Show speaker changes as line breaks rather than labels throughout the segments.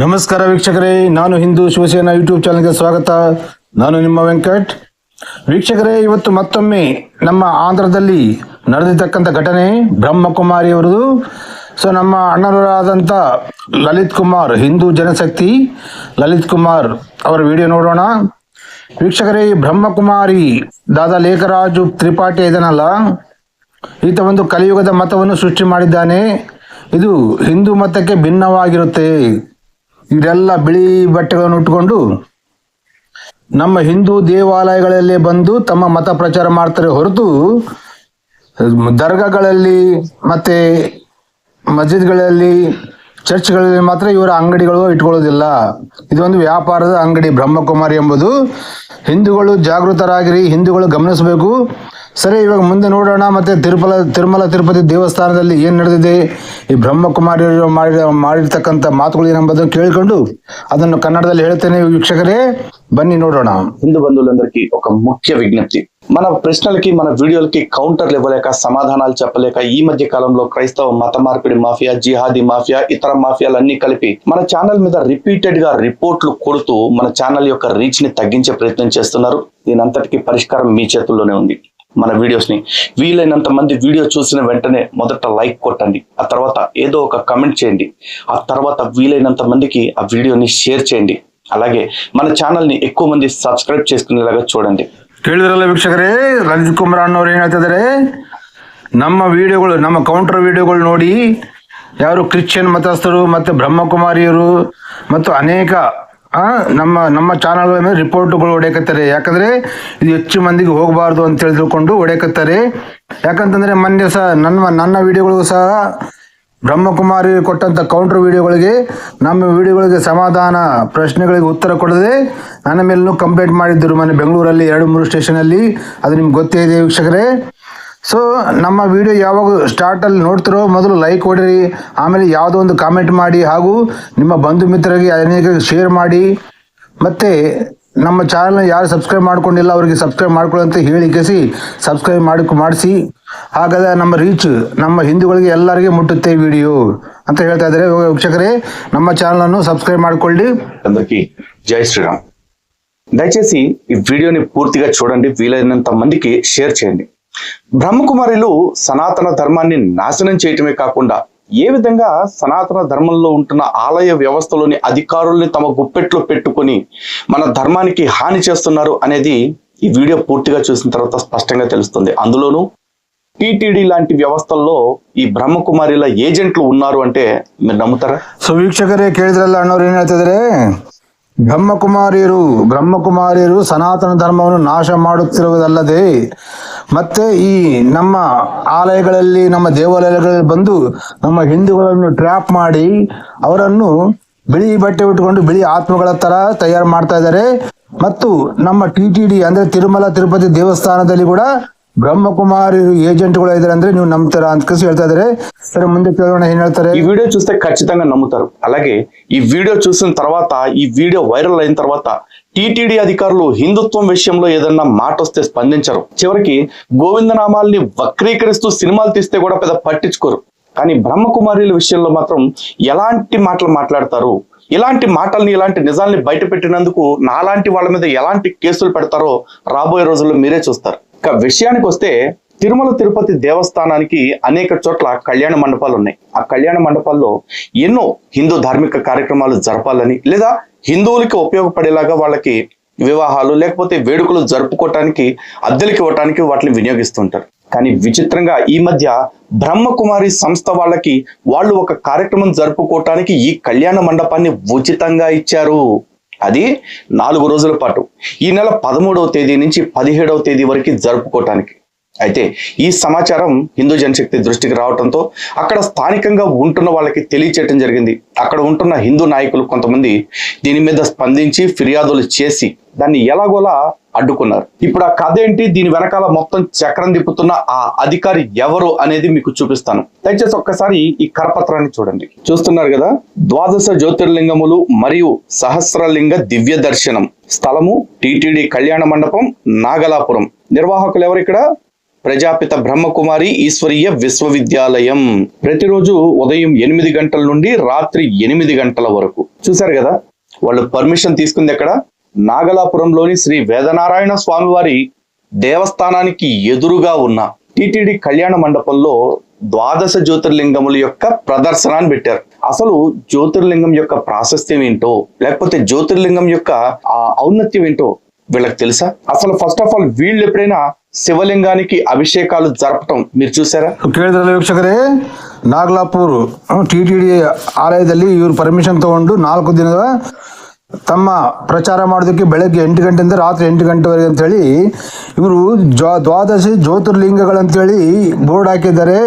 ನಮಸ್ಕಾರ ವೀಕ್ಷಕರೇ, ನಾನು ಹಿಂದೂ ಶಿವಸೇನಾ ಯೂಟ್ಯೂಬ್ ಚಾನಲ್ಗೆ ಸ್ವಾಗತ. ನಾನು ನಿಮ್ಮ ವೆಂಕಟ್. ವೀಕ್ಷಕರೇ, ಇವತ್ತು ಮತ್ತೊಮ್ಮೆ ನಮ್ಮ ಆಂಧ್ರದಲ್ಲಿ ನಡೆದಿರ್ತಕ್ಕಂಥ ಘಟನೆ ಬ್ರಹ್ಮಕುಮಾರಿ ಅವರದು. ಸೊ ನಮ್ಮ ಅಣ್ಣರಾದಂಥ ಲಲಿತ್ ಕುಮಾರ್, ಹಿಂದೂ ಜನಶಕ್ತಿ ಲಲಿತ್ ಕುಮಾರ್ ಅವರ ವಿಡಿಯೋ ನೋಡೋಣ. ವೀಕ್ಷಕರೇ ಬ್ರಹ್ಮಕುಮಾರಿ ದಾದಾ ಲೇಖರಾಜು ತ್ರಿಪಾಠಿ ಇದನ್ನಲ್ಲ ಈತ ಒಂದು ಕಲಿಯುಗದ ಮತವನ್ನು ಸೃಷ್ಟಿ ಮಾಡಿದ್ದಾನೆ. ಇದು ಹಿಂದೂ ಮತಕ್ಕೆ ಭಿನ್ನವಾಗಿರುತ್ತೆ. ಇವರೆಲ್ಲ ಬಿಳಿ ಬಟ್ಟೆಗಳನ್ನು ಉಟ್ಕೊಂಡು ನಮ್ಮ ಹಿಂದೂ ದೇವಾಲಯಗಳಲ್ಲಿ ಬಂದು ತಮ್ಮ ಮತ ಪ್ರಚಾರ ಮಾಡ್ತಾರೆ ಹೊರತು ದರ್ಗಾಗಳಲ್ಲಿ ಮತ್ತೆ ಮಸ್ಜಿದ್ಗಳಲ್ಲಿ, ಚರ್ಚ್ಗಳಲ್ಲಿ ಮಾತ್ರ ಇವರ ಅಂಗಡಿಗಳು ಇಟ್ಕೊಳ್ಳೋದಿಲ್ಲ. ಇದೊಂದು ವ್ಯಾಪಾರದ ಅಂಗಡಿ ಬ್ರಹ್ಮಕುಮಾರಿ ಎಂಬುದು. ಹಿಂದೂಗಳು ಜಾಗೃತರಾಗಿರಿ, ಹಿಂದೂಗಳು ಗಮನಿಸಬೇಕು. ಸರಿ ಇವಾಗ ಮುಂದೆ ನೋಡೋಣ ಮತ್ತೆ ತಿರುಮಲ ತಿರುಮಲ ತಿರುಪತಿ ದೇವಸ್ಥಾನದಲ್ಲಿ ಏನು ನಡೆದಿದೆ ಈ ಬ್ರಹ್ಮಕುಮಾರಿ ಅವರು ಮಾಡಿ ಮಾಡಿರ್ತಕ್ಕಂಥ ಮಾತುಗಳು ಏನೆಂಬುದನ್ನು ಕೇಳಿಕೊಂಡು ಅದನ್ನು ಕನ್ನಡದಲ್ಲಿ ಹೇಳ್ತೇನೆ ವೀಕ್ಷಕರೇ ಬನ್ನಿ ನೋಡೋಣ
హిందూ బంధువులందరికీ ఒక ముఖ్య విజ్ఞప్తి మన ప్రశ్నలకి మన వీడియోలకి కౌంటర్లు ఇవ్వలేక సమాధానాలు చెప్పలేక ఈ మధ్య కాలంలో క్రైస్తవ మత మార్పిడి మాఫియా జిహాదీ మాఫియా ఇతర మాఫియాలన్నీ కలిపి మన ఛానల్ మీద రిపీటెడ్ గా రిపోర్ట్లు కొడుతూ మన ఛానల్ యొక్క రీచ్ ని తగ్గించే ప్రయత్నం చేస్తున్నారు దీని అంతటికి పరిష్కారం మీ చేతుల్లోనే ఉంది మన వీడియోస్ ని వీలైనంత మంది వీడియో చూసిన వెంటనే మొదట లైక్ కొట్టండి ఆ తర్వాత ఏదో ఒక కమెంట్ చేయండి ఆ తర్వాత వీలైనంత మందికి ఆ వీడియోని షేర్ చేయండి అలాగే మన ఛానల్ ని ఎక్కువ మంది సబ్స్క్రైబ్ చేసుకునేలాగా చూడండి
ಕೇಳಿದ್ರಲ್ಲ ವೀಕ್ಷಕರೇ ಲಲಿತ್ ಕುಮಾರ್ ಅಣ್ಣವ್ರು ಏನು ಹೇಳ್ತಿದ್ದಾರೆ ನಮ್ಮ ವಿಡಿಯೋಗಳು ನಮ್ಮ ಕೌಂಟರ್ ವಿಡಿಯೋಗಳು ನೋಡಿ ಯಾರು ಕ್ರಿಶ್ಚಿಯನ್ ಮತಸ್ಥರು ಮತ್ತು ಬ್ರಹ್ಮಕುಮಾರಿಯರು ಮತ್ತು ಅನೇಕ ಆ, ನಮ್ಮ ನಮ್ಮ ಚಾನಲ್ಗಳ ಮೇಲೆ ರಿಪೋರ್ಟ್ಗಳು ಹೊಡೆಯಕತ್ತಾರೆ. ಯಾಕಂದ್ರೆ ಇದು ಹೆಚ್ಚು ಮಂದಿಗೆ ಹೋಗಬಾರ್ದು ಅಂತ ತಿಳಿದುಕೊಂಡು ಹೊಡೆಯಕತ್ತಾರೆ. ಯಾಕಂತಂದ್ರೆ ಮೊನ್ನೆ ಸಹ ನನ್ನ ನನ್ನ ವಿಡಿಯೋಗಳು ಸಹ ಬ್ರಹ್ಮಕುಮಾರಿ ಕೊಟ್ಟಂತ ಕೌಂಟರ್ ವಿಡಿಯೋಗಳಿಗೆ ನಮ್ಮ ವಿಡಿಯೋಗಳಿಗೆ ಸಮಾಧಾನ, ಪ್ರಶ್ನೆಗಳಿಗೆ ಉತ್ತರ ಕೊಡದೆ ನನ್ನ ಮೇಲೂ ಕಂಪ್ಲೇಂಟ್ ಮಾಡಿದ್ದರು ಮೊನ್ನೆ ಬೆಂಗಳೂರಲ್ಲಿ, ಎರಡು, ಮೂರು ಸ್ಟೇಷನಲ್ಲಿ ಅದು ನಿಮ್ಗೆ ಗೊತ್ತೇ ಇದೆ ವೀಕ್ಷಕರೇ. ಸೊ ನಮ್ಮ ವಿಡಿಯೋ ಯಾವಾಗ ಸ್ಟಾರ್ಟಲ್ಲಿ ನೋಡ್ತಿರೋ ಮೊದಲು ಲೈಕ್ ಹೊಡಿರಿ ಆಮೇಲೆ ಯಾವುದೋ ಒಂದು ಕಾಮೆಂಟ್ ಮಾಡಿ ಹಾಗೂ ನಿಮ್ಮ ಬಂಧು ಮಿತ್ರರಿಗೆ ಅನೇಕ ಶೇರ್ ಮಾಡಿ ಮತ್ತು ನಮ್ಮ ಚಾನಲ್ನ ಯಾರು ಸಬ್ಸ್ಕ್ರೈಬ್ ಮಾಡ್ಕೊಂಡಿಲ್ಲ ಅವರಿಗೆ ಸಬ್ಸ್ಕ್ರೈಬ್ ಮಾಡ್ಕೊಳ್ಳಿ ಅಂತ ಹೇಳಿ ಕೇಸಿ ಸಬ್ಸ್ಕ್ರೈಬ್ ಮಾಡಿ ಮಾಡಿಸಿ ಹಾಗಾದ್ರೆ ನಮ್ಮ ರೀಚ್ ನಮ್ಮ ಹಿಂದೂಗಳಿಗೆ ಎಲ್ಲರಿಗೆ ಮುಟ್ಟುತ್ತೆ ವಿಡಿಯೋ ಅಂತ ಹೇಳ್ತಾ ಇದ್ದಾರೆ ಇವಾಗ ವೀಕ್ಷಕರೇ ನಮ್ಮ ಚಾನಲನ್ನು ಸಬ್ಸ್ಕ್ರೈಬ್ ಮಾಡಿಕೊಳ್ಳಿ
అందరికీ జై శ్రీరామ్ దయచేసి ఈ వీడియోని పూర్తిగా చూడండి వీలైనంత మందికి షేర్ చేయండి బ్రహ్మకుమారిలు సనాతన ధర్మాన్ని నాశనం చేయటమే కాకుండా ఏ విధంగా సనాతన ధర్మంలో ఉంటున్న ఆలయ వ్యవస్థలోని అధికారుల్ని తమ గుప్పెట్లో పెట్టుకొని మన ధర్మానికి హాని చేస్తున్నారు అనేది ఈ వీడియో పూర్తిగా చూసిన తర్వాత స్పష్టంగా తెలుస్తుంది అందులోనూ టిటిడి లాంటి వ్యవస్థల్లో ఈ బ్రహ్మకుమారిల ఏజెంట్లు ఉన్నారు అంటే మీరు నమ్ముతారా
ಸೊ ವೀಕ್ಷಕರೇ ಕೇಳಿದ್ರಲ್ಲ ಅಣ್ಣವ್ರು ಏನು ಹೇಳ್ತಿದ್ದಾರೆ ಬ್ರಹ್ಮಕುಮಾರಿಯರು ಬ್ರಹ್ಮಕುಮಾರಿಯರು ಸನಾತನ ಧರ್ಮವನ್ನು ನಾಶ ಮಾಡುತ್ತಿರುವುದಲ್ಲದೆ, ಮತ್ತೆ ಈ ನಮ್ಮ ಆಲಯಗಳಲ್ಲಿ, ನಮ್ಮ ದೇವಾಲಯಗಳಲ್ಲಿ ಬಂದು ನಮ್ಮ ಹಿಂದೂಗಳನ್ನು ಟ್ರ್ಯಾಪ್ ಮಾಡಿ ಅವರನ್ನು ಬಿಳಿ ಬಟ್ಟೆ ಉಟ್ಕೊಂಡು ಬಿಳಿ ಆತ್ಮಗಳ ತರ ತಯಾರು ಮಾಡ್ತಾ ಇದ್ದಾರೆ. ಮತ್ತು ನಮ್ಮ ಟಿ ಟಿ ಡಿ ಅಂದ್ರೆ ತಿರುಮಲ ತಿರುಪತಿ ದೇವಸ್ಥಾನದಲ್ಲಿ ಕೂಡ ಬ್ರಹ್ಮಕುಮಾರಿ ಏಜೆಂಟ್ಗಳು ಇದ್ದಾರೆ ಅಂದ್ರೆ ನೀವು ನಂಬ್ತೀರಾ ಅಂತ ಕಸಿ ಹೇಳ್ತಾ ಇದ್ದಾರೆ ಸರಿ ಮುಂದೆ ಕೇಳೋಣ ಏನ್ ಹೇಳ್ತಾರೆ
ఈ వీడియో చూస్తే ఖచ్చితంగా నమ్ముతారు అలాగే ఈ వీడియో చూసిన తర్వాత ఈ వీడియో వైరల్ అయిన తర్వాత టీటీడీ అధికారులు హిందుత్వం విషయంలో ఏదన్నా మాట వస్తే స్పందించరు చివరికి గోవిందనామాల్ని వక్రీకరిస్తూ సినిమాలు తీస్తే కూడా పెద్ద పట్టించుకోరు కానీ బ్రహ్మకుమారిల విషయంలో మాత్రం ఎలాంటి మాటలు మాట్లాడతారు ఇలాంటి మాటల్ని ఇలాంటి నిజాల్ని బయట పెట్టినందుకు నాలాంటి వాళ్ళ మీద ఎలాంటి కేసులు పెడతారో రాబోయే రోజుల్లో మీరే చూస్తారు ఇక విషయానికి వస్తే తిరుమల తిరుపతి దేవస్థానానికి అనేక చోట్ల కళ్యాణ మండపాలు ఉన్నాయి. ఆ కళ్యాణ మండపాల్లో ఎన్నో హిందూ ధార్మిక కార్యక్రమాలు జరపాలని లేదా హిందువులకి ఉపయోగపడేలాగా వాళ్ళకి వివాహాలు లేకపోతే వేడుకలు జరుపుకోవటానికి అద్దెలకి ఇవ్వటానికి వాటిని వినియోగిస్తుంటారు. కానీ విచిత్రంగా ఈ మధ్య బ్రహ్మకుమారి సంస్థ వాళ్ళకి వాళ్ళు ఒక కార్యక్రమం జరుపుకోవటానికి ఈ కళ్యాణ మండపాన్ని ఉచితంగా ఇచ్చారు. అది నాలుగు రోజుల పాటు. ఈ నెల పదమూడవ తేదీ నుంచి పదిహేడవ తేదీ వరకు జరుపుకోవటానికి అయితే ఈ సమాచారం హిందూ జనశక్తి దృష్టికి రావడంతో అక్కడ స్థానికంగా ఉంటున్న వాళ్ళకి తెలియచేయటం జరిగింది. అక్కడ ఉంటున్న హిందూ నాయకులు కొంతమంది దీని మీద స్పందించి ఫిర్యాదులు చేసి దాన్ని ఎలాగోలా అడ్డుకున్నారు. ఇప్పుడు ఆ కథ ఏంటి? దీని వెనకాల మొత్తం చక్రం తిప్పుతున్న ఆ అధికారి ఎవరు అనేది మీకు చూపిస్తాను. దయచేసి ఒక్కసారి ఈ కరపత్రాన్ని చూడండి. చూస్తున్నారు కదా? ద్వాదశ జ్యోతిర్లింగములు మరియు సహస్రలింగ దివ్య దర్శనం. స్థలము టిటిడి కళ్యాణ మండపం నాగలాపురం. నిర్వాహకులు ఎవరు ఇక్కడ? ప్రజాపిత బ్రహ్మకుమారి ఈశ్వరీయ విశ్వవిద్యాలయం. ప్రతిరోజు ఉదయం ఎనిమిది గంటల నుండి రాత్రి ఎనిమిది గంటల వరకు. చూశారు కదా? వాళ్ళు పర్మిషన్ తీసుకుంది ఎక్కడ? నాగలాపురంలోని శ్రీ వేదనారాయణ స్వామివారి దేవస్థానానికి ఎదురుగా ఉన్న టిటిడి కళ్యాణ మండపంలో ద్వాదశ జ్యోతిర్లింగముల యొక్క ప్రదర్శనాన్ని పెట్టారు. అసలు జ్యోతిర్లింగం యొక్క ప్రాశస్త్యం ఏంటో లేకపోతే జ్యోతిర్లింగం యొక్క ఆ ఔన్నత్యం ఏంటో వీళ్ళకి తెలుసా? అసలు ఫస్ట్ ఆఫ్ ఆల్ వీళ్ళు ఎప్పుడైనా శివలింగానికి అభిషేకాలు జరపటం మీరు చూసారా
ಕೇಳಿದ್ರಲ್ಲ ವೀಕ್ಷಕರೇ ನಾಗಲಾಪುರ್ ಟಿ ಟಿ ಡಿ ಆಲಯದಲ್ಲಿ ಇವರು ಪರ್ಮಿಷನ್ ತಗೊಂಡು ನಾಲ್ಕು ದಿನದ ತಮ್ಮ ಪ್ರಚಾರ ಮಾಡೋದಕ್ಕೆ ಬೆಳಗ್ಗೆ ಎಂಟು ಗಂಟೆಯಿಂದ ರಾತ್ರಿ ಎಂಟು ಗಂಟೆವರೆಗೆ ಅಂತೇಳಿ ಇವರು ಜ್ವಾ ದ್ವಾದಶಿ ಜ್ಯೋತಿರ್ಲಿಂಗಗಳಂತೇಳಿ ಬೋರ್ಡ್ ಹಾಕಿದ್ದಾರೆ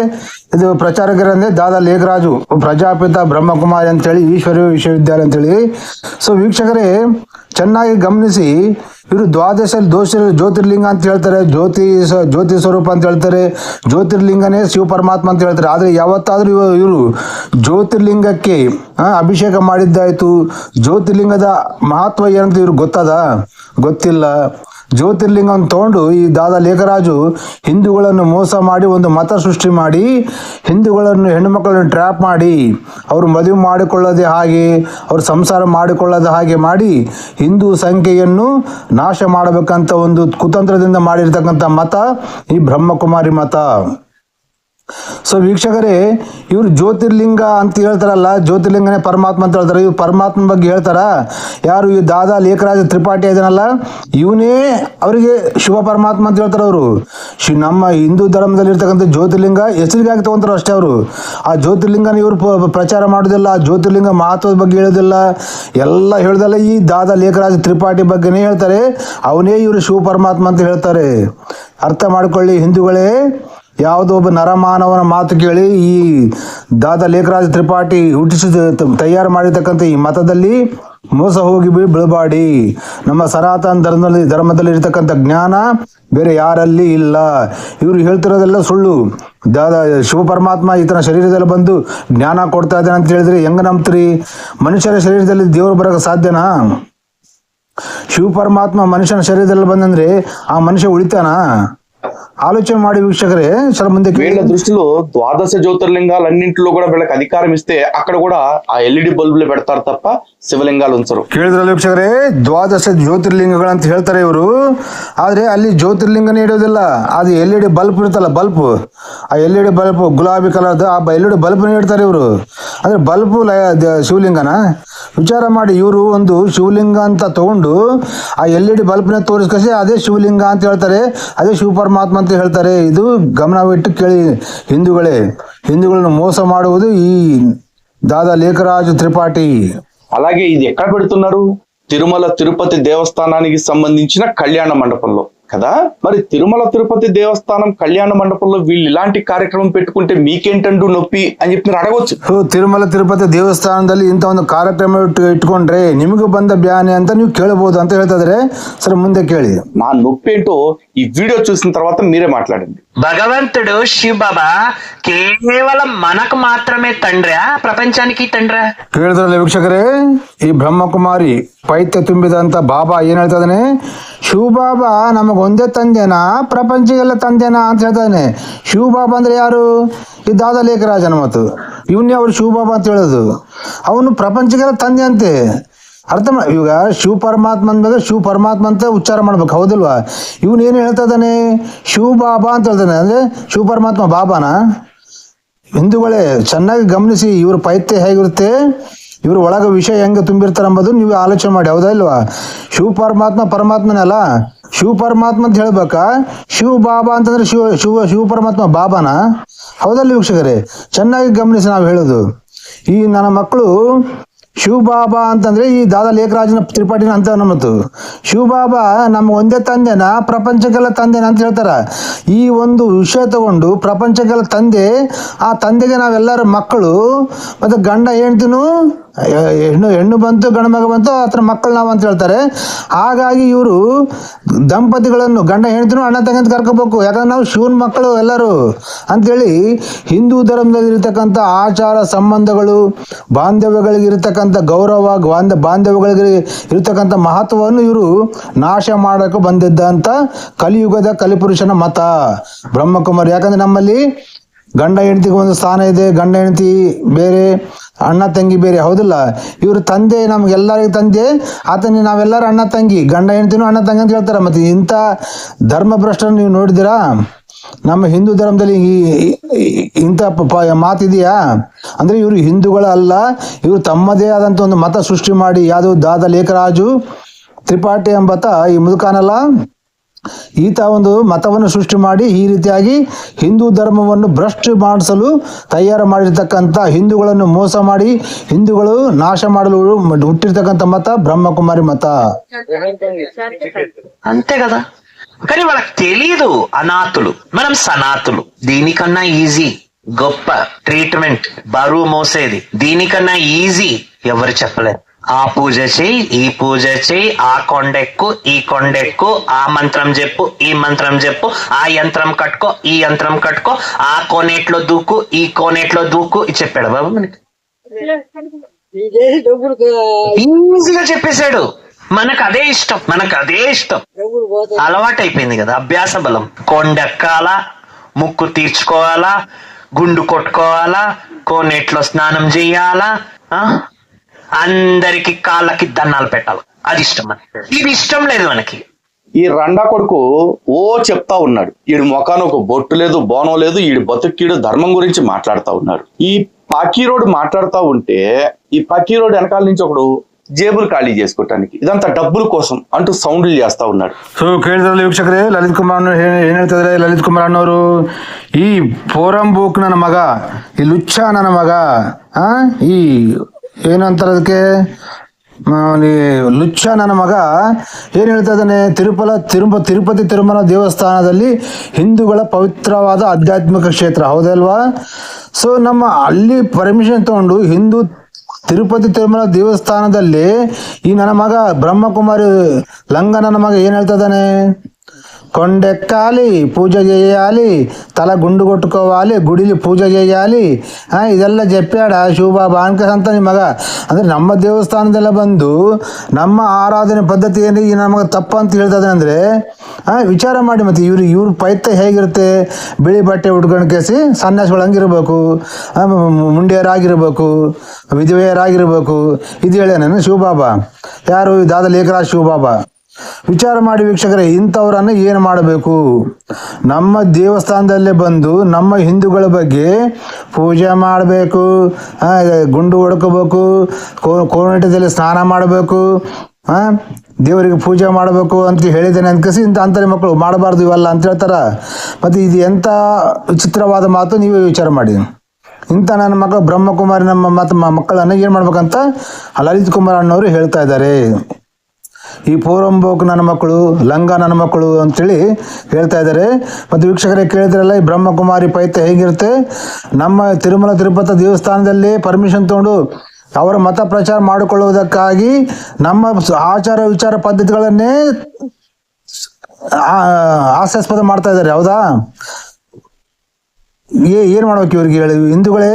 ಇದು ಪ್ರಚಾರಕರಂದ್ರೆ ದಾದಾ ಲೇಖರಾಜು, ಪ್ರಜಾಪಿತ ಬ್ರಹ್ಮಕುಮಾರಿ ಅಂತೇಳಿ, ಈಶ್ವರ ವಿಶ್ವವಿದ್ಯಾಲಯ ಅಂತೇಳಿ. ಸೊ ವೀಕ್ಷಕರೇ, ಚೆನ್ನಾಗಿ ಗಮನಿಸಿ, ಇವರು ದ್ವಾದಶ ದೋಷ ಜ್ಯೋತಿರ್ಲಿಂಗ ಅಂತ ಹೇಳ್ತಾರೆ, ಜ್ಯೋತಿ ಜ್ಯೋತಿ ಸ್ವರೂಪ ಅಂತ ಹೇಳ್ತಾರೆ, ಜ್ಯೋತಿರ್ಲಿಂಗನೇ ಶಿವ ಪರಮಾತ್ಮ ಅಂತ ಹೇಳ್ತಾರೆ. ಆದರೆ ಯಾವತ್ತಾದರೂ ಇವ- ಇವರು ಜ್ಯೋತಿರ್ಲಿಂಗಕ್ಕೆ ಅಭಿಷೇಕ ಮಾಡಿದ್ದಾಯಿತು. ಜ್ಯೋತಿರ್ಲಿಂಗದ ಮಹತ್ವ ಏನಂತ ಇವ್ರಿಗೆ ಗೊತ್ತದ? ಗೊತ್ತಿಲ್ಲ. ಜ್ಯೋತಿರ್ಲಿಂಗವನ್ನು ತಗೊಂಡು ಈ ದಾದಾ ಲೇಖರಾಜು ಹಿಂದೂಗಳನ್ನು ಮೋಸ ಮಾಡಿ ಒಂದು ಮತ ಸೃಷ್ಟಿ ಮಾಡಿ, ಹಿಂದೂಗಳನ್ನು ಹೆಣ್ಣುಮಕ್ಕಳನ್ನು ಟ್ರ್ಯಾಪ್ ಮಾಡಿ, ಅವರು ಮದುವೆ ಮಾಡಿಕೊಳ್ಳದೆ ಹಾಗೆ, ಅವರು ಸಂಸಾರ ಮಾಡಿಕೊಳ್ಳದ ಹಾಗೆ ಮಾಡಿ ಹಿಂದೂ ಸಂಖ್ಯೆಯನ್ನು ನಾಶ ಮಾಡಬೇಕಂತ ಒಂದು ಕುತಂತ್ರದಿಂದ ಮಾಡಿರ್ತಕ್ಕಂಥ ಮತ ಈ ಬ್ರಹ್ಮಕುಮಾರಿ ಮತ. ಸೊ ವೀಕ್ಷಕರೇ, ಇವರು ಜ್ಯೋತಿರ್ಲಿಂಗ ಅಂತ ಹೇಳ್ತಾರಲ್ಲ, ಜ್ಯೋತಿರ್ಲಿಂಗನೇ ಪರಮಾತ್ಮ ಅಂತ ಹೇಳ್ತಾರೆ. ಇವ್ರು ಪರಮಾತ್ಮ ಬಗ್ಗೆ ಹೇಳ್ತಾರ? ಯಾರು ಈ ದಾದಾ ಲೇಖರಾಜ ತ್ರಿಪಾಠಿ ಇದನ್ನಲ್ಲ ಇವನೇ ಅವರಿಗೆ ಶಿವ ಪರಮಾತ್ಮ ಅಂತ ಹೇಳ್ತಾರೆ ಅವರು. ಶಿ ನಮ್ಮ ಹಿಂದೂ ಧರ್ಮದಲ್ಲಿ ಇರ್ತಕ್ಕಂಥ ಜ್ಯೋತಿರ್ಲಿಂಗ ಹೆಸರಿಗಾಗಿ ತಗೊಂತಾರೆ ಅಷ್ಟೇ ಅವರು. ಆ ಜ್ಯೋತಿರ್ಲಿಂಗನ ಇವರು ಪ್ರಚಾರ ಮಾಡೋದಿಲ್ಲ, ಆ ಜ್ಯೋತಿರ್ಲಿಂಗ ಮಹತ್ವದ ಬಗ್ಗೆ ಹೇಳೋದಿಲ್ಲ. ಎಲ್ಲ ಹೇಳ್ದಲ್ಲ ಈ ದಾದಾ ಲೇಖರಾಜ ತ್ರಿಪಾಠಿ ಬಗ್ಗೆನೇ ಹೇಳ್ತಾರೆ. ಅವನೇ ಇವರು ಶಿವ ಪರಮಾತ್ಮ ಅಂತ ಹೇಳ್ತಾರೆ. ಅರ್ಥ ಮಾಡ್ಕೊಳ್ಳಿ ಹಿಂದೂಗಳೇ ಯಾವುದೋ ಒಬ್ಬ ನರಮಾನವನ ಮಾತು ಕೇಳಿ ಈ ದಾದಾ ಲೇಖರಾಜ ತ್ರಿಪಾಠಿ ಹುಟ್ಟಿಸಿದ ತಯಾರು ಮಾಡಿರ್ತಕ್ಕಂಥ ಈ ಮತದಲ್ಲಿ ಮೋಸ ಹೋಗಿ ಬಿಳಬಾಡಿ. ನಮ್ಮ ಸನಾತನ ಧರ್ಮದಲ್ಲಿ ಧರ್ಮದಲ್ಲಿ ಇರತಕ್ಕಂಥ ಜ್ಞಾನ ಬೇರೆ ಯಾರಲ್ಲಿ ಇಲ್ಲ. ಇವರು ಹೇಳ್ತಿರೋದೆಲ್ಲ ಸುಳ್ಳು. ದಾದಾ ಶಿವ ಪರಮಾತ್ಮ ಈತನ ಶರೀರದಲ್ಲಿ ಬಂದು ಜ್ಞಾನ ಕೊಡ್ತಾ ಇದ್ದಾನೆ ಅಂತ ಹೇಳಿದ್ರೆ ಹೆಂಗ ನಂಬ್ತೀರಿ? ಮನುಷ್ಯರ ಶರೀರದಲ್ಲಿ ದೇವರು ಬರೋಕೆ ಸಾಧ್ಯನಾ? ಶಿವ ಪರಮಾತ್ಮ ಮನುಷ್ಯನ ಶರೀರದಲ್ಲಿ ಬಂದಂದ್ರೆ ಆ ಮನುಷ್ಯ ಉಳಿತಾನ? ఆలోచన ಮಾಡಿ ವೀಕ್ಷಕರೇ ಸ್ವಲ್ಪ ಮುಂದೆ ಕೇಳಿ.
వీళ్ళ దృష్టిలో ద్వాదశ జ్యోతిర్లింగాలు అన్నింటిలో కూడా వీళ్ళకి అధికారం ఇస్తే అక్కడ కూడా ఆ ఎల్ఈడి బల్బులు పెడతారు తప్ప శివలింగాలు ఉంచరు
ಕೇಳಿದ್ರಲ್ಲ ವೀಕ್ಷಕರೇ ದ್ವಾದಶ ಜ್ಯೋತಿರ್ಲಿಂಗಗಳಂತ ಹೇಳ್ತಾರೆ ಇವರು ಆದ್ರೆ ಅಲ್ಲಿ ಜ್ಯೋತಿರ್ಲಿಂಗನೇ ಇಡೋದಿಲ್ಲ ಅದು ಎಲ್ ಇ ಡಿ ಬಲ್ಬ್ ಇರುತ್ತಲ್ಲ ಬಲ್ಬ್ ಆ ಎಲ್ ಇ ಡಿ ಬಲ್ಬ್ ಗುಲಾಬಿ ಕಲರ್ದು ಆ ಎಲ್ ಇ ಡಿ ಬಲ್ಬ್ನೇ ಇಡ್ತಾರೆ ಇವರು ಅಂದ್ರೆ ಬಲ್ಬ್ ಶಿವಲಿಂಗನ ವಿಚಾರ ಮಾಡಿ ಇವರು ಒಂದು ಶಿವಲಿಂಗ ಅಂತ ತಗೊಂಡು ಆ ಎಲ್ ಇ ಡಿ ಬಲ್ಬ್ನ ತೋರಿಸ್ಕಸಿ ಅದೇ ಶಿವಲಿಂಗ ಅಂತ ಹೇಳ್ತಾರೆ ಅದೇ ಶಿವ ಪರಮಾತ್ಮ ಅಂತ ಹೇಳ್ತಾರೆ ಇದು ಗಮನವಿಟ್ಟು ಕೇಳಿ ಹಿಂದೂಗಳೇ ಹಿಂದೂಗಳನ್ನು ಮೋಸ ಮಾಡುವುದು ಈ ದಾದಾ ಲೇಖರಾಜು ತ್ರಿಪಾಠಿ
అలాగే ఇది ఎక్కడ పెడుతున్నారు తిరుమల తిరుపతి దేవస్థానానికి సంబంధించిన కళ్యాణ మండపంలో కదా మరి తిరుమల తిరుపతి దేవస్థానం కళ్యాణ మండపంలో వీళ్ళు ఇలాంటి కార్యక్రమం పెట్టుకుంటే మీకేంటండు నొప్పి అని చెప్పి మీరు అడగవచ్చు
ಸೊ, ತಿರುಮಲ ತಿರುಪತಿ ದೇವಸ್ಥಾನದಲ್ಲಿ ಇಂಥ ಒಂದು ಕಾರ್ಯಕ್ರಮ ಇಟ್ಟು ಇಟ್ಕೊಂಡ್ರೆ ನಿಮಗೆ ಬಂದ ಬ್ಯಾನೆ ಅಂತ ನೀವು ಕೇಳಬಹುದು ಅಂತ ಹೇಳ್ತಾ ಇದ್ರೆ ಸರ್ ಮುಂದೆ ಕೇಳಿ
నా నొప్పి ఏంటో ఈ వీడియో చూసిన తర్వాత మీరే మాట్లాడండి
భగవంతుడు శివ బాబా కేవలం మనకు మాత్రమే తండ్రా ప్రపంచానికి తండ్రా
ಕೇಳಿದ್ರಲ್ಲ ವೀಕ್ಷಕರೇ ಈ ಬ್ರಹ್ಮಕುಮಾರಿ ಪೈತ್ಯ ತುಂಬಿದಂತ ಬಾಬಾ ಏನ್ ಹೇಳ್ತಾ ಇದ್ದಾನೆ ಶಿವ ಬಾಬಾ ನಮಗ್ ಒಂದೇ ತಂದೆನಾ ಪ್ರಪಂಚಗೆಲ್ಲ ತಂದೆನಾ ಅಂತ ಹೇಳ್ತಾ ಇದ್ದಾನೆ ಶಿವ ಬಾಬಾ ಅಂದ್ರೆ ಯಾರು ಈ ದಾದಾ ಲೇಖರಾಜನ ಮತ್ತು ಇವನ್ನೇ ಅವ್ರು ಶಿವ ಬಾಬಾ ಅಂತ ಹೇಳೋದು ಅವನು ಪ್ರಪಂಚಗೆಲ್ಲ ತಂದೆ ಅಂತೆ ಅರ್ಥ ಮಾಡ ಇವಾಗ ಶಿವ ಪರಮಾತ್ಮ ಅಂದಾಗ ಶಿವ ಪರಮಾತ್ಮ ಅಂತ ಉಚ್ಚಾರ ಮಾಡ್ಬೇಕು, ಹೌದಿಲ್ವಾ? ಇವನು ಏನು ಹೇಳ್ತಾ ಇದ್ದಾನೆ? ಶಿವ ಬಾಬಾ ಅಂತ ಹೇಳ್ತಾನೆ. ಅಂದ್ರೆ ಶಿವ ಪರಮಾತ್ಮ ಬಾಬಾನ? ಹಿಂದೂಗಳೇ, ಚೆನ್ನಾಗಿ ಗಮನಿಸಿ, ಇವ್ರ ಪೈತ್ಯ ಹೇಗಿರುತ್ತೆ, ಇವ್ರ ಒಳಗ ವಿಷಯ ಹೆಂಗೆ ತುಂಬಿರ್ತಾರೆ ಅಂಬೋದು ನೀವು ಆಲೋಚನೆ ಮಾಡಿ, ಹೌದಾ ಇಲ್ವಾ? ಶಿವ ಪರಮಾತ್ಮ ಪರಮಾತ್ಮನಲ್ಲ. ಶಿವ ಪರಮಾತ್ಮ ಅಂತ ಹೇಳ್ಬೇಕಾ? ಶಿವ ಬಾಬಾ ಅಂತಂದ್ರೆ ಶಿವ ಶಿವ ಶಿವ ಪರಮಾತ್ಮ ಬಾಬಾನ? ಹೌದಲ್ಲ ವೀಕ್ಷಕರೇ? ಚೆನ್ನಾಗಿ ಗಮನಿಸಿ ನಾವು ಹೇಳೋದು. ಈ ನನ್ನ ಮಕ್ಕಳು ಶಿವ ಬಾಬಾ ಅಂತಂದ್ರೆ ಈ ದಾದಾ ಲೇಖರಾಜನ ತ್ರಿಪಾಠಿನ ಅಂತ ನಮ್ಮದು ಶಿವಬಾಬಾ ನಮ್ಮ ಒಂದೇ ತಂದೆನ ಪ್ರಪಂಚಕ್ಕೆಲ್ಲ ತಂದೆನ ಅಂತ ಹೇಳ್ತಾರ. ಈ ಒಂದು ವಿಷಯ ತಗೊಂಡು ಪ್ರಪಂಚಕ್ಕೆಲ್ಲ ತಂದೆ, ಆ ತಂದೆಗೆ ನಾವೆಲ್ಲರೂ ಮಕ್ಕಳು, ಮತ್ತೆ ಗಂಡ ಹೆಂಡ್ತಿನೂ ಹೆಣ್ಣು ಹೆಣ್ಣು ಬಂತು, ಗಂಡು ಮಗ ಬಂತು ಹತ್ರ ಮಕ್ಕಳು ನಾವು ಅಂತ ಹೇಳ್ತಾರೆ. ಹಾಗಾಗಿ ಇವರು ದಂಪತಿಗಳನ್ನು, ಗಂಡ ಹೆಣ್ತಿನೂ ಅಣ್ಣ ತಂಗಂತ ಕರ್ಕೋಬೇಕು. ಯಾಕಂದ್ರೆ ನಾವು ಶಿವನ ಮಕ್ಕಳು ಎಲ್ಲರೂ ಅಂತೇಳಿ ಹಿಂದೂ ಧರ್ಮದಲ್ಲಿ ಇರತಕ್ಕಂಥ ಆಚಾರ ಸಂಬಂಧಗಳು, ಬಾಂಧವ್ಯಗಳಿಗೆ ಇರತಕ್ಕಂಥ ಗೌರವ, ಬಾಂಧ, ಬಾಂಧವ್ಯಗಳಿಗೆ ಇರತಕ್ಕಂಥ ಮಹತ್ವವನ್ನು ಇವರು ನಾಶ ಮಾಡೋಕೆ ಬಂದಿದ್ದಂಥ ಕಲಿಯುಗದ ಕಲಿಪುರುಷನ ಮತ. ಬ್ರಹ್ಮಕುಮಾರ್, ಯಾಕಂದ್ರೆ ನಮ್ಮಲ್ಲಿ ಗಂಡ ಹೆಂಡತಿಗೆ ಒಂದು ಸ್ಥಾನ ಇದೆ, ಗಂಡ ಹೆಂಡತಿ ಬೇರೆ ಅಣ್ಣ ತಂಗಿ ಬೇರೆ, ಹೌದಿಲ್ಲ? ಇವರು ತಂದೆ ನಮ್ಗೆಲ್ಲರಿಗೂ ತಂದೆ ಆತನ ನಾವೆಲ್ಲರೂ ಅಣ್ಣ ತಂಗಿ, ಗಂಡ ಹೆಂಡತಿನೂ ಅಣ್ಣ ತಂಗಿ ಅಂತ ಹೇಳ್ತಾರೆ. ಮತ್ತೆ ಇಂಥ ಧರ್ಮ ಭ್ರಷ್ಟರನ್ನು ನೀವು ನೋಡಿದಿರಾ ನಮ್ಮ ಹಿಂದೂ ಧರ್ಮದಲ್ಲಿ ಈ- ಇಂಥ ಮಾತಿದೆಯಾ? ಅಂದ್ರೆ ಇವರು ಹಿಂದೂಗಳಲ್ಲ ಇವರು ತಮ್ಮದೇ ಆದಂಥ ಒಂದು ಮತ ಸೃಷ್ಟಿ ಮಾಡಿ, ಯಾವುದು ದಾದ ಲೇಖರಾಜು, ತ್ರಿಪಾಠಿ ಎಂಬತ ಈ ಮುದುಕಾನಲ್ಲ? ಈತ ಒಂದು ಮತವನ್ನು ಸೃಷ್ಟಿ ಮಾಡಿ ಈ ರೀತಿಯಾಗಿ ಹಿಂದೂ ಧರ್ಮವನ್ನು ಭ್ರಷ್ಟ ಮಾಡಿಸಲು ತಯಾರು ಮಾಡಿರ್ತಕ್ಕಂಥ ಹಿಂದೂಗಳನ್ನು ಮೋಸ ಮಾಡಿ ಹಿಂದೂಗಳು ನಾಶ ಮಾಡಲು ಹುಟ್ಟಿರ್ತಕ್ಕಂಥ మత బ్రహ్మకుమారి మత
అంతే కదా కానీ వాళ్ళకి తెలియదు అనాథులు మనం సనాతులు దీనికన్నా ఈజీ గొప్ప ట్రీట్మెంట్ బరువు మోసేది దీనికన్నా ఈజీ ఎవరు చెప్పలేరు ఆ పూజ చేయి ఈ పూజ చేయి ఆ కొండెక్కు ఈ కొండెక్కు ఆ మంత్రం చెప్పు ఈ మంత్రం చెప్పు ఆ యంత్రం కట్టుకో ఈ యంత్రం కట్టుకో ఆ కోనేట్లో దూకు ఈ కోనేట్లో దూకు చెప్పాడు బాబు మనకి. ఈజీగా చెప్పేశాడు. మనకు అదే ఇష్టం మనకు అదే ఇష్టం. అలవాటు అయిపోయింది కదా అభ్యాస బలం. కొండెక్కాలా ముక్కు తీర్చుకోవాలా గుండు కొట్టుకోవాలా కోనేట్లో స్నానం చేయాలా అందరికి కాళ్ళకి దన్నాలు పెట్టాలి. అది ఇష్టం మనకి. ఇది ఇష్టం లేదు మనకి.
ఈ రండా కొడుకు ఓ చెప్తా ఉన్నాడు. ఈడు మొఖాన ఒక బొట్టు లేదు బోనం లేదు ఈడు బతుకీడు ధర్మం గురించి మాట్లాడుతూ ఉన్నాడు. ఈ పకీరోడు మాట్లాడుతూ ఉంటే ఈ పకీరోడు వెనకాల నుంచి ఒకడు జేబులు ఖాళీ చేసుకోవటానికి ఇదంతా డబ్బుల కోసం అంటూ సౌండ్లు చేస్తా ఉన్నాడు.
సో కేంద్ర వీక్షకరే లలిత్ కుమార్ లలిత్ కుమార్ అన్నారు ఈ పోరం బోక్ నన్న మగ ఈ లుచ్చా నన్న మగ ఈ ಏನಂತಾರೆ ಅದಕ್ಕೆ ಲುಚ್ಚ ನನ್ನ ಮಗ. ಏನು ಹೇಳ್ತಾ ಇದ್ದಾನೆ? ತಿರುಪಲ, ತಿರುಪ, ತಿರುಪತಿ ತಿರುಮಲ ದೇವಸ್ಥಾನದಲ್ಲಿ ಹಿಂದೂಗಳ ಪವಿತ್ರವಾದ ಆಧ್ಯಾತ್ಮಿಕ ಕ್ಷೇತ್ರ ಹೌದಲ್ವಾ ಸೊ ನಮ್ಮ ಅಲ್ಲಿ ಪರ್ಮಿಷನ್ ತಗೊಂಡು ಹಿಂದೂ ತಿರುಪತಿ ತಿರುಮಲ ದೇವಸ್ಥಾನದಲ್ಲಿ ಈ ನನ್ನ ಮಗ ಬ್ರಹ್ಮಕುಮಾರಿ ಲಂಗ ನನ್ನ ಮಗ ಏನು ಹೇಳ್ತಾ ಇದ್ದಾನೆ? కొండెక్కాలి, పూజ చేయాలి, తల గుండు కొట్టుకోవాలి గుడిని పూజ చేయాలి. ಇದೆಲ್ಲ చెప్పాడు ಆ ಶಿವಬಾಬ ಅನ್ಕಂತ ನಿಮಗ ಅಂದರೆ ನಮ್ಮ ದೇವಸ್ಥಾನದೆಲ್ಲ ಬಂದು ನಮ್ಮ ಆರಾಧನೆ ಪದ್ಧತಿ ಏನು ನಮಗೆ ತಪ್ಪು ಅಂತ ಹೇಳ್ತದೆ ಅಂದರೆ ವಿಚಾರ ಮಾಡಿ ಮತ್ತೆ ಇವ್ರು ಇವ್ರ ಪೈತ್ಯ ಹೇಗಿರುತ್ತೆ ಬಿಳಿ ಬಟ್ಟೆ ಉಟ್ಕೊಂಡು ಕೇಸಿ ಇರಬೇಕು ಮುಂಡಿಯರಾಗಿರ್ಬೇಕು ವಿಧವೆಯರಾಗಿರಬೇಕು ಇದು ಹೇಳ ಶಿವಬಾಬಾ ಯಾರು ಇದಾದ ಲೇಖರಾಜ್ ಶಿವಬಾಬಾ ವಿಚಾರ ಮಾಡಿ ವೀಕ್ಷಕರೇ ಇಂಥವರನ್ನು ಏನು ಮಾಡಬೇಕು? ನಮ್ಮ ದೇವಸ್ಥಾನದಲ್ಲೇ ಬಂದು ನಮ್ಮ ಹಿಂದೂಗಳ ಬಗ್ಗೆ ಪೂಜೆ ಮಾಡಬೇಕು ಗುಂಡು ಹೊಡ್ಕೋಬೇಕು ಕೋರ್ನಟದಲ್ಲಿ ಸ್ನಾನ ಮಾಡಬೇಕು ಆ, ದೇವರಿಗೆ ಪೂಜೆ ಮಾಡಬೇಕು ಅಂತ ಹೇಳಿದ್ದೇನೆ ಅನ್ಕಸಿ ಇಂಥ ಅಂತಾರೆ ಮಕ್ಕಳು ಮಾಡಬಾರ್ದು ಇವೆಲ್ಲ ಅಂತ ಹೇಳ್ತಾರ. ಮತ್ತು ಇದು ಎಂಥ ವಿಚಿತ್ರವಾದ ಮಾತು ನೀವೇ ವಿಚಾರ ಮಾಡಿ. ಇಂಥ ನನ್ನ ಮಕ್ಕಳು ಬ್ರಹ್ಮಕುಮಾರಿ ನಮ್ಮ ಮತ್ತು ಮಕ್ಕಳನ್ನು ಏನು ಮಾಡ್ಬೇಕಂತ ಲಲಿತ್ ಕುಮಾರ್ ಅಣ್ಣವರು ಹೇಳ್ತಾ ಇದ್ದಾರೆ. ಈ ಪೂರಂಬೋಕ್ ನನ್ನ ಮಕ್ಕಳು, ಲಂಗ ನನ್ನ ಮಕ್ಕಳು ಅಂತೇಳಿ ಹೇಳ್ತಾ ಇದ್ದಾರೆ. ಮತ್ತು ವೀಕ್ಷಕರೇ ಕೇಳಿದ್ರಲ್ಲ, ಈ ಬ್ರಹ್ಮಕುಮಾರಿ ಪೈತ್ಯ ಹೇಗಿರುತ್ತೆ? ನಮ್ಮ ತಿರುಮಲ ತಿರುಪತಿ ದೇವಸ್ಥಾನದಲ್ಲಿ ಪರ್ಮಿಷನ್ ತಗೊಂಡು ಅವರ ಮತ ಪ್ರಚಾರ ಮಾಡಿಕೊಳ್ಳುವುದಕ್ಕಾಗಿ ನಮ್ಮ ಆಚಾರ ವಿಚಾರ ಪದ್ಧತಿಗಳನ್ನೇ ಹಾಸ್ಯಾಸ್ಪದ ಮಾಡ್ತಾ ಇದ್ದಾರೆ, ಹೌದಾ? ಏ, ಏನು ಮಾಡ್ಬೇಕು ಇವ್ರಿಗೆ ಹೇಳಿ? ಹಿಂದೂಗಳೇ,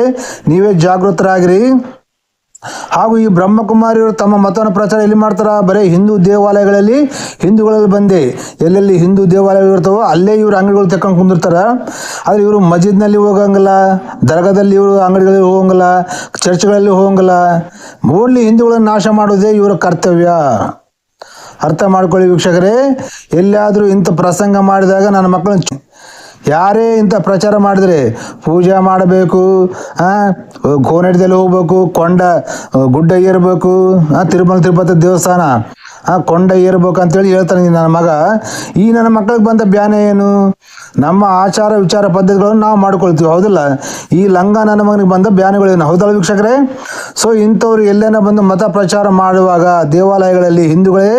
ನೀವೇ ಜಾಗೃತರಾಗಿರಿ. ಹಾಗೂ ಈ ಬ್ರಹ್ಮಕುಮಾರಿಯವರು ತಮ್ಮ ಮತವನ್ನು ಪ್ರಚಾರ ಎಲ್ಲಿ ಮಾಡ್ತಾರ? ಬರೀ ಹಿಂದೂ ದೇವಾಲಯಗಳಲ್ಲಿ, ಹಿಂದೂಗಳಲ್ಲಿ ಬಂದೆ. ಎಲ್ಲೆಲ್ಲಿ ಹಿಂದೂ ದೇವಾಲಯಗಳು ಇರ್ತಾವೋ, ಅಲ್ಲೇ ಇವರು ಅಂಗಡಿಗಳು ತೆಕ್ಕೊಂಡು ಕುಂದಿರ್ತಾರೆ. ಆದರೆ ಇವರು ಮಸ್ಜಿದ್ನಲ್ಲಿ ಹೋಗಂಗಿಲ್ಲ, ದರ್ಗಾದಲ್ಲಿ ಇವರು ಅಂಗಡಿಗಳಲ್ಲಿ ಹೋಗಂಗಿಲ್ಲ, ಚರ್ಚ್ಗಳಲ್ಲಿ ಹೋಗಂಗಿಲ್ಲ. ಓನ್ಲಿ ಹಿಂದೂಗಳನ್ನು ನಾಶ ಮಾಡೋದೇ ಇವರ ಕರ್ತವ್ಯ. ಅರ್ಥ ಮಾಡ್ಕೊಳ್ಳಿ ವೀಕ್ಷಕರೇ. ಎಲ್ಲಿಯಾದರೂ ಇಂಥ ಪ್ರಸಂಗ ಮಾಡಿದಾಗ ನನ್ನ ಮಕ್ಕಳನ್ನ ಯಾರೇ ಇಂಥ ಪ್ರಚಾರ ಮಾಡಿದ್ರೆ ಪೂಜೆ ಮಾಡಬೇಕು ಕೋನೆಟ್ದಲ್ಲಿ ಹೋಗ್ಬೇಕು ಕೊಂಡ ಗುಡ್ಡ ಇರಬೇಕು ತಿರುಮಲ ತಿರುಪತಿ ದೇವಸ್ಥಾನ. ಕೊಂಡ ಏರ್ಬೇಕು ಅಂತೇಳಿ ಹೇಳ್ತಾನೆ ನನ್ನ ಮಗ. ಈ ನನ್ನ ಮಕ್ಕಳಿಗೆ ಬಂದ ಬ್ಯಾನೆ ಏನು? ನಮ್ಮ ಆಚಾರ ವಿಚಾರ ಪದ್ಧತಿಗಳನ್ನು ನಾವು ಮಾಡ್ಕೊಳ್ತೀವಿ, ಹೌದಿಲ್ಲ? ಈ ಲಂಗ ನನ್ನ ಮಗನಿಗೆ ಬಂದ ಬ್ಯಾನೆಗಳೇನು? ಹೌದಲ್ಲ ವೀಕ್ಷಕರೇ? ಸೊ ಇಂಥವ್ರು ಎಲ್ಲೇನ ಬಂದು ಮತ ಪ್ರಚಾರ ಮಾಡುವಾಗ ದೇವಾಲಯಗಳಲ್ಲಿ ಹಿಂದೂಗಳೇ,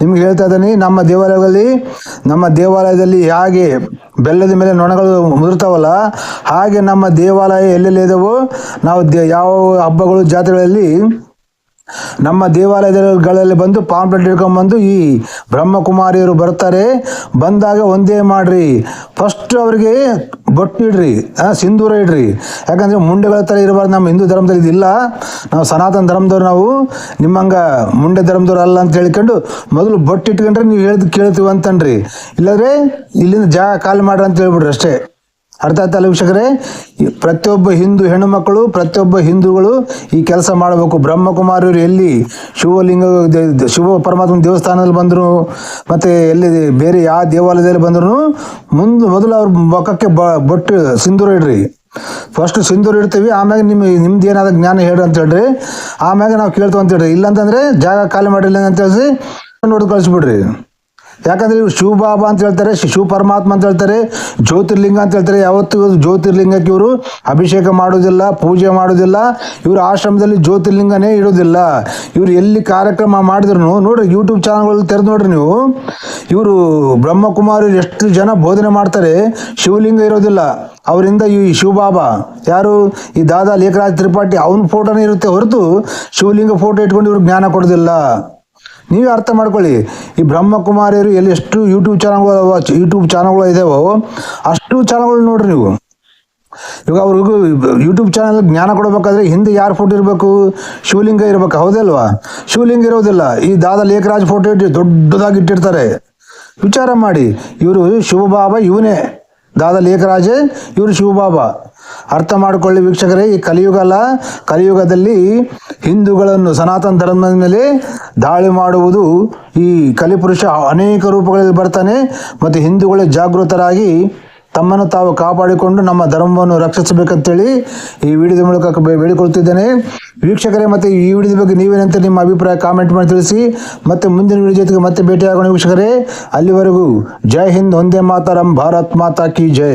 ನಿಮ್ಗೆ ಹೇಳ್ತಾ ಇದ್ದೀನಿ, ನಮ್ಮ ದೇವಾಲಯಗಳಲ್ಲಿ, ನಮ್ಮ ದೇವಾಲಯದಲ್ಲಿ ಹೇಗೆ ಬೆಲ್ಲದ ಮೇಲೆ ನೊಣಗಳು ಮುದುರ್ತಾವಲ್ಲ, ಹಾಗೆ ನಮ್ಮ ದೇವಾಲಯ ಎಲ್ಲೆಲ್ಲಿ ಇದಾವೋ, ನಾವು ಯಾವ ಹಬ್ಬಗಳು ಜಾತ್ರೆಗಳಲ್ಲಿ ನಮ್ಮ ದೇವಾಲಯಗಳಲ್ಲಿ ಬಂದು ಪಾಂಪ್ಲೆಟ್ ಹಿಡ್ಕೊಂಡ್ಬಂದು ಈ ಬ್ರಹ್ಮಕುಮಾರಿಯರು ಬರ್ತಾರೆ. ಬಂದಾಗ ಒಂದೇ ಮಾಡ್ರಿ. ಫಸ್ಟ್ ಅವರಿಗೆ ಬೊಟ್ಟು ಇಡ್ರಿ ಆ, ಸಿಂಧೂರ ಇಡ್ರಿ. ಯಾಕಂದ್ರೆ ಮುಂಡೆಗಳ ಥರ ಇರಬಾರ್ದು ನಮ್ಮ ಹಿಂದೂ ಧರ್ಮದಲ್ಲಿ ಇದಿಲ್ಲ. ನಾವು ಸನಾತನ ಧರ್ಮದವ್ರು ನಾವು ನಿಮ್ಮಂಗ ಮುಂಡೆ ಧರ್ಮದವ್ರು ಅಲ್ಲ ಅಂತ ಹೇಳ್ಕೊಂಡು ಮೊದಲು ಬೊಟ್ಟಿಟ್ಕೊಂಡ್ರೆ ನೀವು ಹೇಳ್ದು ಕೇಳ್ತೀವಿ ಅಂತನ್ರಿ. ಇಲ್ಲಾಂದರೆ ಇಲ್ಲಿಂದ ಜಾಗ ಖಾಲಿ ಮಾಡ್ರಿ ಅಂತ ಹೇಳ್ಬಿಡ್ರಿ ಅಷ್ಟೇ. ಅರ್ಥ ಆಯ್ತಲ್ಲ ವೀಕ್ಷಕರೇ? ಪ್ರತಿಯೊಬ್ಬ ಹಿಂದೂ ಹೆಣ್ಣು ಮಕ್ಕಳು ಪ್ರತಿಯೊಬ್ಬ ಹಿಂದೂಗಳು ಈ ಕೆಲಸ ಮಾಡಬೇಕು. ಬ್ರಹ್ಮಕುಮಾರಿಯವರು ಎಲ್ಲಿ ಶಿವಲಿಂಗ, ಶಿವ ಪರಮಾತ್ಮ ದೇವಸ್ಥಾನದಲ್ಲಿ ಬಂದರು, ಮತ್ತೆ ಎಲ್ಲಿ ಬೇರೆ ಯಾವ ದೇವಾಲಯದಲ್ಲಿ ಬಂದ್ರು, ಮುಂದೆ ಮೊದಲು ಅವ್ರ ಮುಖಕ್ಕೆ ಬೊಟ್ಟು ಸಿಂಧೂರ ಇಡ್ರಿ. ಫಸ್ಟ್ ಸಿಂಧೂರ ಇಡ್ತೀವಿ, ಆಮ್ಯಾಗ ನಿಮ್ಮ ನಿಮ್ದು ಏನಾದ ಜ್ಞಾನ ಹೇಳ್ರಿ ಅಂತ ಹೇಳ್ರಿ. ಆಮ್ಯಾಗ ನಾವು ಕೇಳ್ತೀವಿ ಅಂತ ಹೇಳ್ರಿ. ಇಲ್ಲಂತಂದ್ರೆ ಜಾಗ ಖಾಲಿ ಮಾಡಿಲ್ಲ ಅಂತ ಹೇಳಿ ನೋಡಿ ಕಳಿಸ್ಬಿಡ್ರಿ. ಯಾಕಂದ್ರೆ ಇವ್ರು ಶಿವಬಾಬಾ ಅಂತ ಹೇಳ್ತಾರೆ ಶಿವ ಪರಮಾತ್ಮ ಅಂತ ಹೇಳ್ತಾರೆ, ಜ್ಯೋತಿರ್ಲಿಂಗ ಅಂತ ಹೇಳ್ತಾರೆ. ಯಾವತ್ತೂ ಜ್ಯೋತಿರ್ಲಿಂಗಕ್ಕೆ ಇವರು ಅಭಿಷೇಕ ಮಾಡೋದಿಲ್ಲ ಪೂಜೆ ಮಾಡೋದಿಲ್ಲ ಇವರು ಆಶ್ರಮದಲ್ಲಿ ಜ್ಯೋತಿರ್ಲಿಂಗನೇ ಇಡೋದಿಲ್ಲ ಇವರು ಎಲ್ಲಿ ಕಾರ್ಯಕ್ರಮ ಮಾಡಿದ್ರು ನೋಡ್ರಿ ಯೂಟ್ಯೂಬ್ ಚಾನಲ್ಗಳು ತೆರೆದು ನೋಡ್ರಿ ನೀವು, ಇವರು ಬ್ರಹ್ಮಕುಮಾರಿ ಎಷ್ಟು ಜನ ಬೋಧನೆ ಮಾಡ್ತಾರೆ, ಶಿವಲಿಂಗ ಇರೋದಿಲ್ಲ. ಅವರಿಂದ ಈ ಶಿವಬಾಬಾ, ಯಾರು ಈ ದಾದಾ ಲೇಖರಾಜ್ ತ್ರಿಪಾಠಿ, ಅವನ ಫೋಟೋನೇ ಇರುತ್ತೆ ಹೊರತು ಶಿವಲಿಂಗ ಫೋಟೋ ಇಟ್ಕೊಂಡು ಇವ್ರು ಜ್ಞಾನ ಕೊಡೋದಿಲ್ಲ ನೀವೇ ಅರ್ಥ ಮಾಡ್ಕೊಳ್ಳಿ. ಈ ಬ್ರಹ್ಮಕುಮಾರಿಯರು ಎಲ್ಲಿ ಎಷ್ಟು ಯೂಟ್ಯೂಬ್ ಚಾನಲ್ಗಳು ಯೂಟ್ಯೂಬ್ ಚಾನಲ್ಗಳು ಇದಾವೋ, ಅಷ್ಟು ಚಾನಲ್ಗಳು ನೋಡ್ರಿ ನೀವು. ಇವಾಗ ಅವ್ರಿಗೂ ಯೂಟ್ಯೂಬ್ ಚಾನಲ್ ಜ್ಞಾನ ಕೊಡಬೇಕಾದ್ರೆ ಹಿಂದೆ ಯಾರು ಫೋಟೋ ಇರಬೇಕು? ಶಿವಲಿಂಗ ಇರಬೇಕು ಹೌದಲ್ವಾ ಶಿವಲಿಂಗ ಇರೋದಿಲ್ಲ. ಈ ದಾದಾ ಲೇಖರಾಜ್ ಫೋಟೋ ಇಟ್ಟು ದೊಡ್ಡದಾಗಿ ಇಟ್ಟಿರ್ತಾರೆ. ವಿಚಾರ ಮಾಡಿ. ಇವರು ಶಿವಬಾಬಾ, ಇವನೇ. ದಾದಾ ಲೇಖರಾಜೇ, ಇವರು ಶಿವಬಾಬಾ. ಅರ್ಥ ಮಾಡಿಕೊಳ್ಳಿ ವೀಕ್ಷಕರೇ, ಈ ಕಲಿಯುಗ ಅಲ್ಲ ಕಲಿಯುಗದಲ್ಲಿ ಹಿಂದೂಗಳನ್ನು, ಸನಾತನ ಧರ್ಮದ ಮೇಲೆ ದಾಳಿ ಮಾಡುವುದು ಈ ಕಲಿಪುರುಷ ಅನೇಕ ರೂಪಗಳಲ್ಲಿ ಬರ್ತಾನೆ. ಮತ್ತು ಹಿಂದೂಗಳು ಜಾಗೃತರಾಗಿ ತಮ್ಮನ್ನು ತಾವು ಕಾಪಾಡಿಕೊಂಡು ನಮ್ಮ ಧರ್ಮವನ್ನು ರಕ್ಷಿಸಬೇಕಂತೇಳಿ ಈ ವಿಡಿಯೋದ ಮೂಲಕ ಬೇಡಿಕೊಳ್ತಿದ್ದೇನೆ. ವೀಕ್ಷಕರೇ, ಮತ್ತು ಈ ವಿಡಿಯೋದ ಬಗ್ಗೆ ನೀವೇನಂತ ನಿಮ್ಮ ಅಭಿಪ್ರಾಯ ಕಾಮೆಂಟ್ ಮಾಡಿ ತಿಳಿಸಿ. ಮತ್ತೆ ಮುಂದಿನ ವಿಡಿಯೋ ಜೊತೆಗೆ ಮತ್ತೆ ಭೇಟಿಯಾಗೋಣ ವೀಕ್ಷಕರೇ. ಅಲ್ಲಿವರೆಗೂ ಜೈ ಹಿಂದ್, ಒಂದೇ ಮಾತರಂ, ಭಾರತ್ ಮಾತಾ ಕಿ ಜೈ.